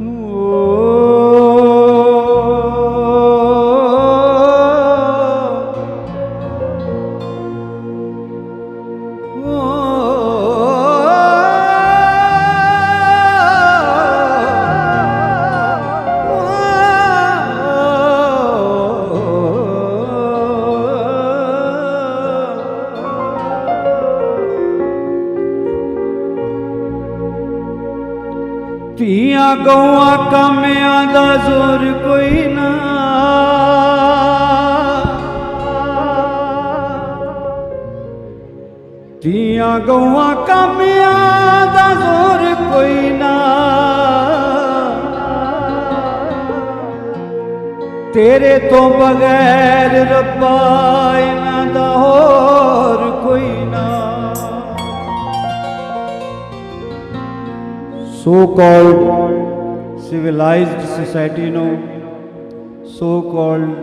Ooh. ਧੀਆਂ ਗਊਆਂ ਕਾਮਿਆਂ ਦਾ ਜ਼ੋਰ ਕੋਈ ਨਾ। ਧੀਆਂ ਗਊਆਂ ਕਾਮਿਆਂ ਦਾ ਜ਼ੋਰ ਕੋਈ ਨਾ। ਤੇਰੇ ਤੋਂ ਬਗੈਰ ਰੱਬਾ ਇਹਨਾਂ ਦਾ ਹੋਰ ਸੋ ਕਾਲਡ ਸਿਵਲਾਈਜ਼ਡ ਸੋਸਾਇਟੀ ਨੂੰ ਸੋ ਕਾਲਡ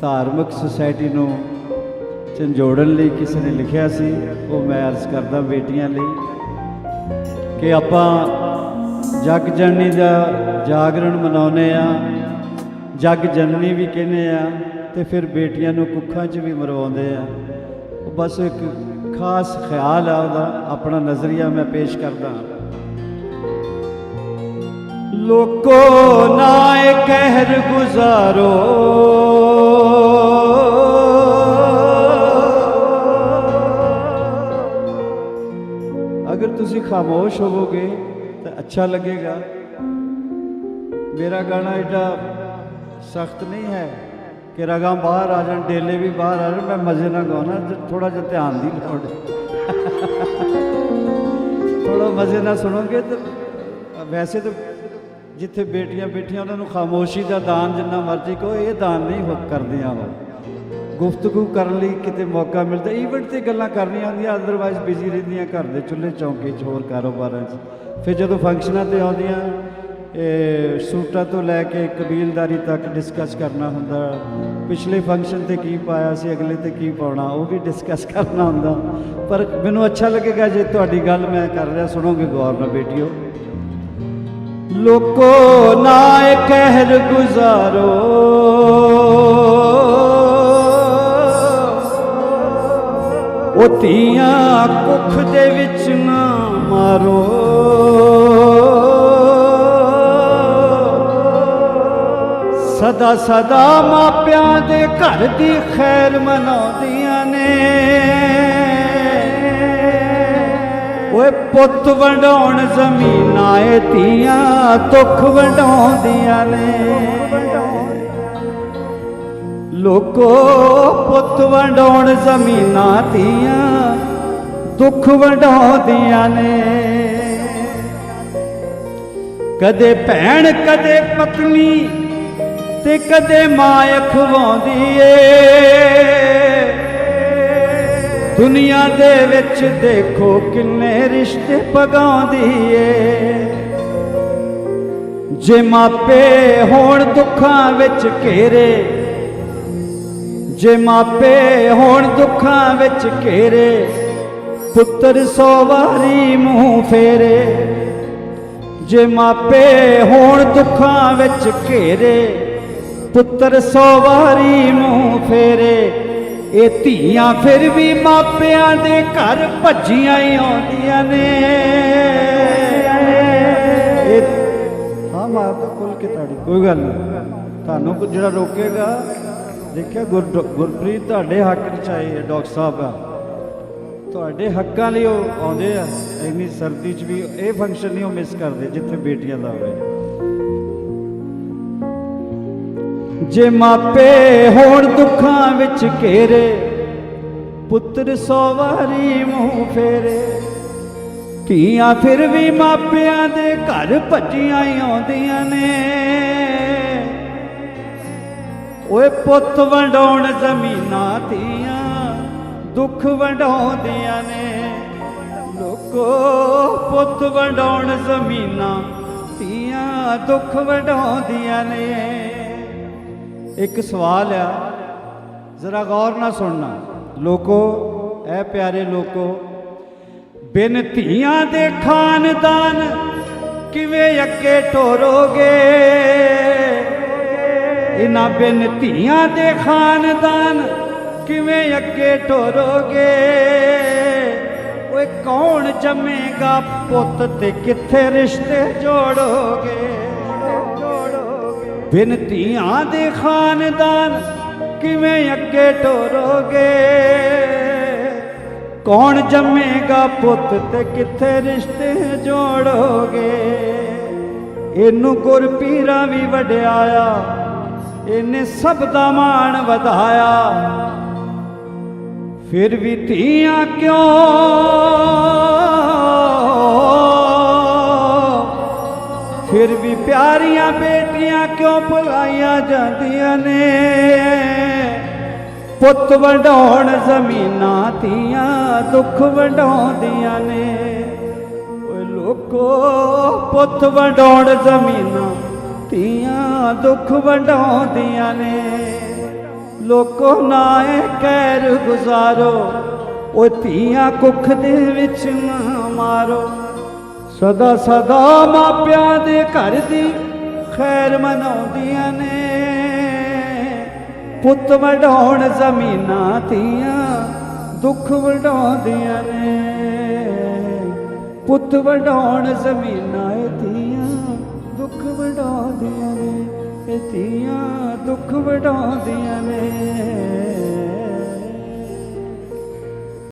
ਧਾਰਮਿਕ ਸੋਸਾਇਟੀ ਨੂੰ ਝੰਜੋੜਨ ਲਈ ਕਿਸੇ ਨੇ ਲਿਖਿਆ ਸੀ, ਉਹ ਮੈਂ ਅਰਜ਼ ਕਰਦਾ ਬੇਟੀਆਂ ਲਈ ਕਿ ਆਪਾਂ ਜਗ ਜਨਨੀ ਦਾ ਜਾਗਰਣ ਮਨਾਉਨੇ ਆ ਜਗ ਜਨਨੀ ਵੀ ਕਹਿੰਦੇ ਆ ਤੇ ਫਿਰ ਬੇਟੀਆਂ ਨੂੰ ਕੁੱਖਾਂ 'ਚ ਵੀ ਮਰਵਾਉਂਦੇ ਆ ਉਹ ਬਸ ਇੱਕ ਖਾਸ ਖਿਆਲ ਆ ਉਹਦਾ, ਆਪਣਾ ਨਜ਼ਰੀਆ ਮੈਂ ਪੇਸ਼ ਕਰਦਾ ਹਾਂ। ਲੋਕੋ ਨਾ ਕਹਿਰ ਗੁਜ਼ਾਰੋ। ਅਗਰ ਤੁਸੀਂ ਖਾਮੋਸ਼ ਹੋਵੋਗੇ ਤਾਂ ਅੱਛਾ ਲੱਗੇਗਾ। ਮੇਰਾ ਗਾਣਾ ਐਡਾ ਸਖਤ ਨਹੀਂ ਹੈ ਕਿ ਰਗਾਂ ਬਾਹਰ ਆ ਜਾਣ, ਡੇਲੇ ਵੀ ਬਾਹਰ ਆ ਜਾਣ, ਮੈਂ ਮਜ਼ੇ ਨਾਲ ਗਾਉਣਾ ਥੋੜਾ ਜਿਹਾ ਧਿਆਨ ਦੀ ਲੋੜ ਥੋੜਾ ਮਜ਼ੇ ਨਾਲ ਸੁਣੋਗੇ ਤਾਂ ਵੈਸੇ ਤਾਂ ਜਿੱਥੇ ਬੇਟੀਆਂ ਬੈਠੀਆਂ, ਉਹਨਾਂ ਨੂੰ ਖਾਮੋਸ਼ੀ ਦਾ ਦਾਨ ਜਿੰਨਾ ਮਰਜ਼ੀ ਕਹੋ, ਇਹ ਦਾਨ ਨਹੀਂ ਹੋ ਕਰਦੀਆਂ ਉਹ ਗੁਫ਼ਤਗੂ ਕਰਨ ਲਈ ਕਿਤੇ ਮੌਕਾ ਮਿਲਦਾ ਈਵੈਂਟ ਤੇ ਗੱਲਾਂ ਕਰਨੀਆਂ ਹੁੰਦੀਆਂ ਅਦਰਵਾਈਜ਼ ਬਿਜ਼ੀ ਰਹਿੰਦੀਆਂ ਘਰ ਦੇ ਚੁੱਲ੍ਹੇ ਚੌਂਕੇ 'ਚ ਹੋਰ ਕਾਰੋਬਾਰਾਂ 'ਚ। ਫਿਰ ਜਦੋਂ ਫੰਕਸ਼ਨਾਂ ਤੇ ਆਉਂਦੀਆਂ, ਇਹ ਸੂਟਾਂ ਤੋਂ ਲੈ ਕੇ ਕਬੀਲਦਾਰੀ ਤੱਕ ਡਿਸਕਸ ਕਰਨਾ ਹੁੰਦਾ। ਪਿਛਲੇ ਫੰਕਸ਼ਨ ਤੇ ਕੀ ਪਾਇਆ ਸੀ, ਅਗਲੇ ਤੇ ਕੀ ਪਾਉਣਾ, ਉਹ ਵੀ ਡਿਸਕਸ ਕਰਨਾ ਹੁੰਦਾ। ਪਰ ਮੈਨੂੰ ਅੱਛਾ ਲੱਗੇਗਾ ਜੇ ਤੁਹਾਡੀ ਗੱਲ ਮੈਂ ਕਰ ਰਿਹਾ, ਸੁਣੋਗੇ ਗੌਰ ਨਾਲ ਬੇਟੀਓ। ਲੋਕੋ ਨਾ ਕਹਿਰ ਗੁਜ਼ਾਰੋ। ਉਹ ਧੀਆਂ ਕੁੱਖ ਦੇ ਵਿੱਚ ਨਾ ਮਾਰੋ। ਸਦਾ ਸਦਾ ਮਾਪਿਆਂ ਦੇ ਘਰ ਦੀ ਖੈਰ ਮਨਾਉਂਦੀਆਂ ਓਏ ਪੁੱਤ ਵੰਡਾਉਣ ਜ਼ਮੀਨਾਂ ਏ ਧੀਆਂ, ਦੁੱਖ ਵੰਡਾਉਂਦੀਆਂ ਨੇ। ਲੋਕੋ ਪੁੱਤ ਵੰਡਾਉਣ ਜ਼ਮੀਨਾਂ ਧੀਆਂ, ਦੁੱਖ ਵੰਡਾਉਂਦੀਆਂ ਨੇ। ਕਦੇ ਭੈਣ, ਕਦੇ ਪਤਨੀ ਤੇ ਕਦੇ ਮਾਂ ਅਖਵਾਉਂਦੀ ਏ। ਦੁਨੀਆ ਦੇ ਵਿੱਚ ਦੇਖੋ ਕਿੰਨੇ ਰਿਸ਼ਤੇ ਪਗਾਉਂਦੀ ਏ ਜੇ ਮਾਪੇ ਹੋਣ ਦੁੱਖਾਂ ਵਿੱਚ ਘੇਰੇ, ਜੇ ਮਾਪੇ ਹੋਣ ਦੁੱਖਾਂ ਵਿੱਚ ਘੇਰੇ, ਪੁੱਤਰ ਸੋ ਵਾਰੀ ਮੂੰਹ ਫੇਰੇ। ਜੇ ਮਾਪੇ ਹੋਣ ਦੁੱਖਾਂ ਵਿੱਚ ਘੇਰੇ, ਪੁੱਤਰ ਸੋ ਵਾਰੀ ਮੂੰਹ ਫੇਰੇ। ਇਹ ਧੀਆਂ ਫਿਰ ਵੀ ਮਾਪਿਆਂ ਦੇ ਘਰ ਭੱਜੀਆਂ ਹੀ ਆਉਂਦੀਆਂ ਨੇ। ਇਹ ਹਾਂ ਮਾਰ ਤਾਂ ਖੁੱਲ ਕੇ ਤਾੜੀ ਕੋਈ ਗੱਲ ਨਹੀਂ। ਤੁਹਾਨੂੰ ਕੁਝ ਜਿਹੜਾ ਰੋਕੇਗਾ, ਦੇਖਿਆ ਗੁਰ- ਗੁਰਪ੍ਰੀਤ ਤੁਹਾਡੇ ਹੱਕ ਵਿੱਚ ਆਏ ਡਾਕਟਰ ਸਾਹਿਬ ਆ। ਤੁਹਾਡੇ ਹੱਕਾਂ ਲਈ ਉਹ ਆਉਂਦੇ ਆ, ਇੰਨੀ ਸਰਦੀ 'ਚ ਵੀ ਇਹ ਫੰਕਸ਼ਨ ਨਹੀਂ ਉਹ ਮਿਸ ਕਰਦੇ, ਜਿੱਥੇ ਬੇਟੀਆਂ ਦਾ ਹੋਵੇ। ਜੇ ਮਾਪੇ ਹੋਣ ਦੁੱਖਾਂ ਵਿੱਚ ਘੇਰੇ, ਪੁੱਤਰ ਸੋ ਵਾਰੀ ਮੂੰਹ ਫੇਰੇ। ਧੀਆਂ ਫਿਰ ਵੀ ਮਾਪਿਆਂ ਦੇ ਘਰ ਭੱਜੀਆਂ ਹੀ ਆਉਂਦੀਆਂ ਨੇ। ਓਏ ਪੁੱਤ ਵੰਡਾਉਣ ਜ਼ਮੀਨਾਂ ਧੀਆਂ, ਦੁੱਖ ਵੰਡਾਉਂਦੀਆਂ ਨੇ। ਲੋਕੋ, ਪੁੱਤ ਵੰਡਾਉਣ ਜ਼ਮੀਨਾਂ ਧੀਆਂ, ਦੁੱਖ ਵੰਡਾਉਂਦੀਆਂ ਨੇ। ਇੱਕ ਸਵਾਲ ਆ। ਜ਼ਰਾ ਗੌਰ ਨਾਲ ਸੁਣਨਾ। ਲੋਕੋ, ਐ ਪਿਆਰੇ ਲੋਕੋ, ਬਿਨ ਧੀਆਂ ਦੇ ਖਾਨਦਾਨ ਕਿਵੇਂ ਅੱਗੇ ਟੋਰੋਗੇ? ਇਹਨਾਂ ਬਿਨ ਧੀਆਂ ਦੇ ਖਾਨਦਾਨ ਕਿਵੇਂ ਅੱਗੇ ਟੋਰੋਗੇ? ਓਏ, ਕੌਣ ਜੰਮੇਗਾ ਪੁੱਤ ਤੇ ਕਿੱਥੇ ਰਿਸ਼ਤੇ ਜੋੜੋਗੇ? ਬਿਨ ਧੀਆਂ ਦੇ ਖਾਨਦਾਨ ਕਿਵੇਂ ਅੱਗੇ ਟੋਰੋਗੇ? ਕੌਣ ਜੰਮੇਗਾ ਪੁੱਤ ਤੇ ਕਿੱਥੇ ਰਿਸ਼ਤੇ ਜੋੜੋਗੇ? ਇਹਨੂੰ ਗੁਰ ਗੁਰਪੀਰਾਂ ਵੀ ਵਡਿਆਇਆ, ਇਹਨੇ ਸਭ ਦਾ ਮਾਣ ਵਧਾਇਆ। ਫਿਰ ਵੀ ਧੀਆਂ ਕਿਉਂ ਫਿਰ ਵੀ ਪਿਆਰੀਆਂ ਬੇਟੀਆਂ ਕਿਉਂ ਭੁਲਾਈਆਂ ਜਾਂਦੀਆਂ ਨੇ? ਪੁੱਤ ਵੰਡਾਉਣ ਜ਼ਮੀਨਾਂ ਧੀਆਂ, ਦੁੱਖ ਵੰਡਾਉਂਦੀਆਂ ਨੇ। ਓਏ ਲੋਕੋ, ਪੁੱਤ ਵੰਡਾਉਣ ਜ਼ਮੀਨਾਂ ਧੀਆਂ, ਦੁੱਖ ਵੰਡਾਉਂਦੀਆਂ ਨੇ। ਲੋਕੋ ਨਾ ਇਹ ਕਹਿਰ ਗੁਜ਼ਾਰੋ ਓ ਧੀਆਂ ਕੁੱਖ ਦੇ ਵਿੱਚ ਨਾ ਮਾਰੋ। ਸਦਾ ਸਦਾ ਮਾਪਿਆਂ ਦੇ ਘਰ ਦੀ ਖੈਰ ਮਨਾਉਂਦੀਆਂ ਨੇ। ਪੁੱਤ ਵਡਾਉਣ ਜ਼ਮੀਨਾਂ ਧੀਆਂ, ਦੁੱਖ ਵਡਾਉਂਦੀਆਂ ਨੇ। ਪੁੱਤ ਵਡਾਉਣ ਜ਼ਮੀਨਾਂ ਇਹ ਧੀਆਂ, ਦੁੱਖ ਵਡਾਉਂਦੀਆਂ ਨੇ। ਇਹ ਧੀਆਂ ਦੁੱਖ ਵਡਾਉਂਦੀਆਂ ਨੇ।